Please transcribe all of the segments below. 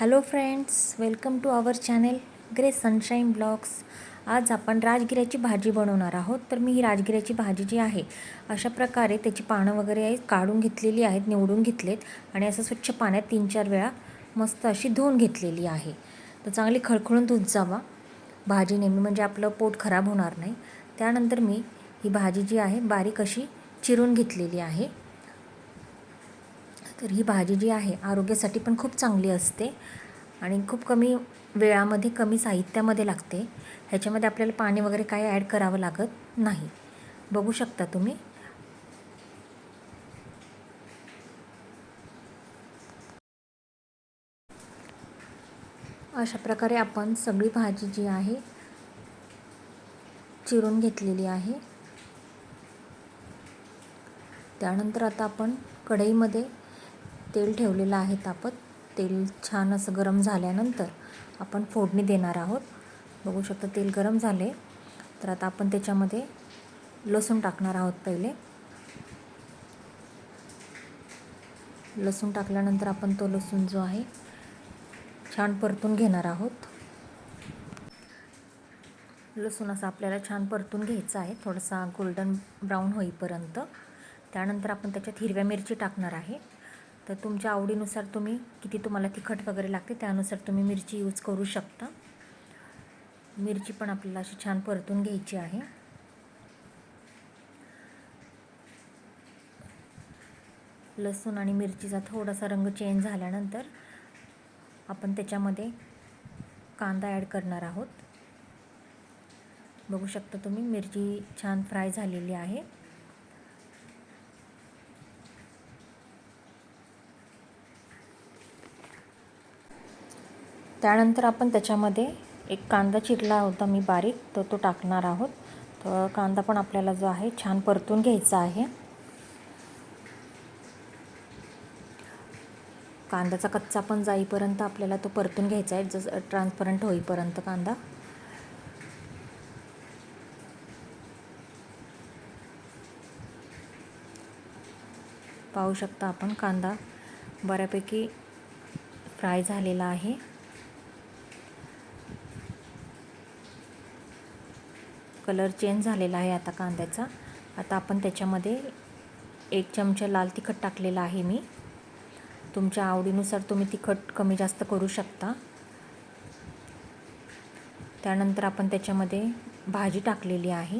Hello friends welcome to our channel Grey Sunshine blogs आज आपण राजगिऱ्याची भाजी बनवणार आहोत. तर मी ही राजगिऱ्याची भाजी जी आहे अशा प्रकारे त्याची पानं वगैरे आहेत काढून घेतलेली आहेत निवडून घेतलेत आणि असं स्वच्छ पाण्यात तीन चार वेळा मस्त अशी धुवून घेतलेली आहे. तर चांगली खळखळून धुत जावा. भाजी नेहमी म्हणजे आपलं पोट खराब होणार नाही. त्यानंतर मी ही भाजी जी आहे बारीक अशी चिरून घेतलेली आहे. तर ही भाजी जी आहे आरोग्यासाठी पण खूप चांगली असते आणि खूप कमी वेळामध्ये कमी साहित्यामध्ये लागते. ह्याच्यामध्ये आपल्याला पाणी वगैरे काही ॲड करावं लागत नाही. बघू शकता तुम्ही. अशा प्रकारे आपण सगळी भाजी जी आहे चिरून घेतलेली आहे. त्यानंतर आता आपण कढईमध्ये तेल ठेवलेलं आहे तापत. तेल छान असं गरम झाल्यानंतर आपण फोडणी देणार आहोत. बघू शकता तेल गरम झाले. तर आता आपण त्याच्यामध्ये लसूण टाकणार आहोत पहिले. लसूण टाकल्यानंतर आपण तो लसूण जो आहे छान परतून घेणार आहोत. लसूण असं आपल्याला छान परतून घ्यायचं आहे. थोडासा गोल्डन ब्राऊन होईपर्यंत. त्यानंतर आपण त्याच्यात हिरव्या मिरची टाकणार आहे. तर तुमच्या आवडीनुसार तुम्ही किती तुम्हाला तिखट वगैरे लागते त्यानुसार तुम्ही मिरची यूज करू शकता. मिरची पण आपल्याला अशी छान परतून घ्यायची आहे. लसूण आणि मिरचीचा थोडासा रंग चेंज झाल्यानंतर आपण त्याच्यामध्ये कांदा ॲड करणार आहोत. बघू शकता तुम्ही मिरची छान फ्राय झालेली आहे. त्यानंतर आपण त्याच्यामध्ये एक कांदा चिरला होता मी बारीक तर तो टाकणार आहोत. तर कांदा पण आपल्याला जो आहे छान परतून घ्यायचा आहे. कांद्याचा कच्चा पण जाईपर्यंत आपल्याला तो परतून घ्यायचा आहे जसं ट्रान्सपरंट होईपर्यंत कांदा. पाहू शकता आपण कांदा बऱ्यापैकी फ्राय झालेला आहे. कलर चेंज झालेला आहे आता कांद्याचा. आता आपण त्याच्यामध्ये एक चमचा लाल तिखट टाकलेला आहे मी. तुमच्या आवडीनुसार तुम्ही तिखट कमी जास्त करू शकता. त्यानंतर आपण त्याच्यामध्ये भाजी टाकलेली आहे.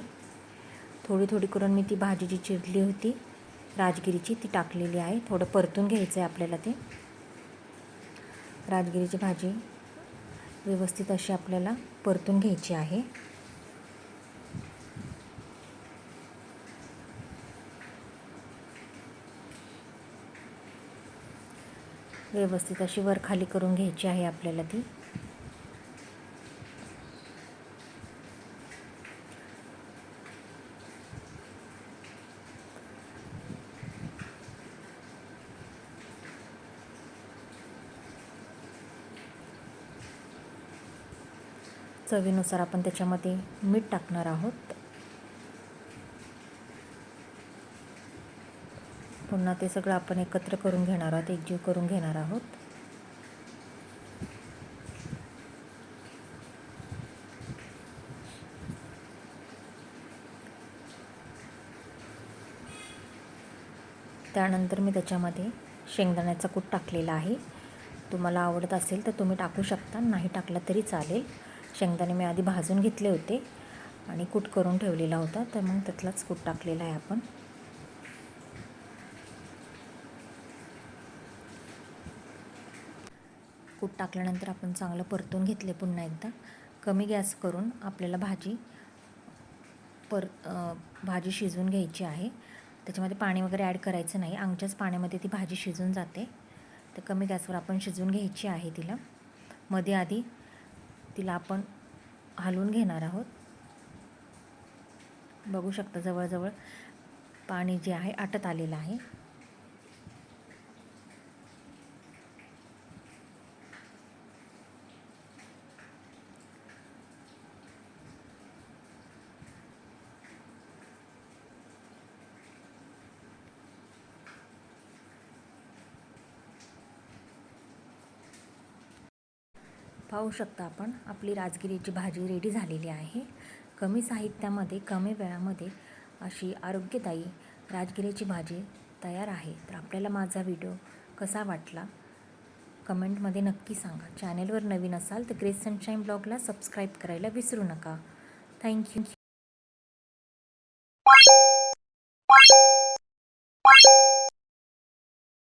थोडी थोडी करून मी ती भाजी जी चिरली होती. राजगिरीची ती टाकलेली आहे. थोडं परतून घ्यायचं आहे आपल्याला ते. राजगिरीची भाजी व्यवस्थित अशी आपल्याला परतून घ्यायची आहे. व्यवस्थित अशी वर खाली करून घ्यायची आहे आपल्याला ती. चवीनुसार आपण त्याच्यामध्ये मीठ टाकणार आहोत. पुन्हा ते सगळं आपण एकत्र करून घेणार आहोत एकजीव करून घेणार आहोत. त्यानंतर मी त्याच्यामध्ये शेंगदाण्याचा कूट टाकलेला आहे. तुम्हाला आवडत असेल तर तुम्ही टाकू शकता नाही टाकला तरी चालेल. शेंगदाणे मी आधी भाजून घेतले होते आणि कूट करून ठेवलेला होता तर मग त्यातलाच कूट टाकलेला आहे आपण. कूट टाकल्यानंतर आपण चांगलं परतून घेतले पुन्हा एकदा. कमी गॅस करून आपल्याला भाजी पर भाजी शिजवून घ्यायची आहे. त्याच्यामध्ये पाणी वगैरे ॲड करायचं नाही. आमच्याच पाण्यामध्ये ती भाजी शिजून जाते. तर कमी गॅसवर आपण शिजवून घ्यायची आहे तिला. मध्ये आधी तिला आपण हलवून घेणार आहोत. बघू शकता जवळजवळ पाणी जे आहे आटत आलेलं आहे. पाहू शकता आपण. आपली राजगिरीची भाजी रेडी झालेली आहे. कमी साहित्यामध्ये कमी वेळामध्ये अशी आरोग्यदायी राजगिरीची भाजी तयार आहे. तर आपल्याला माझा व्हिडिओ कसा वाटला? कमेंटमध्ये नक्की सांगा. चॅनेलवर नवीन असाल तर ग्रेस सनशाईन ब्लॉगला सबस्क्राईब करायला विसरू नका. थँक्यू